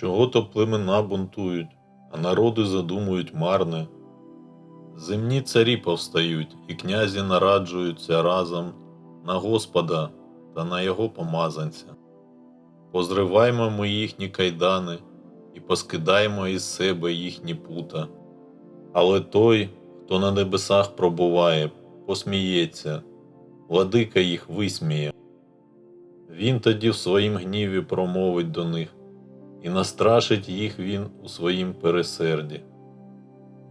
Чого то племена бунтують, а народи задумують марне. Земні царі повстають, і князі нараджуються разом на Господа та на його помазанця. Позриваймо ми їхні кайдани і поскидаємо із себе їхні пута. Але той, хто на небесах пробуває, посміється, владика їх висміє. Він тоді в своїм гніві промовить до них, і настрашить їх він у своїм пересерді.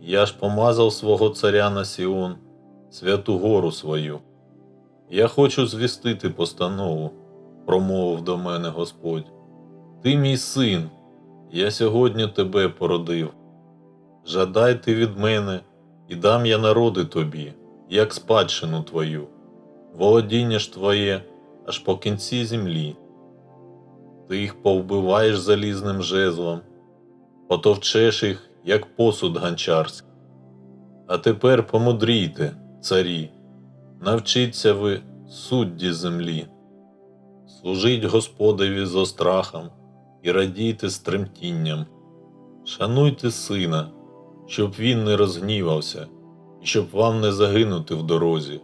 Я ж помазав свого царя на Сіон, святу гору свою. Я хочу звістити постанову, промовив до мене Господь. Ти мій син, я сьогодні тебе породив. Жадай ти від мене, і дам я народи тобі, як спадщину твою, володіння ж твоє аж по кінці землі. Ти їх повбиваєш залізним жезлом, потовчеш їх, як посуд ганчарський. А тепер помудрійте, царі, навчіться ви судді землі. Служіть Господеві зо страхом і радійте з тремтінням. Шануйте сина, щоб він не розгнівався, і щоб вам не загинути в дорозі,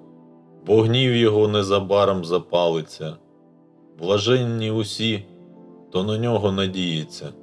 бо гнів його незабаром запалиться. Блаженні усі, хто на нього надіється.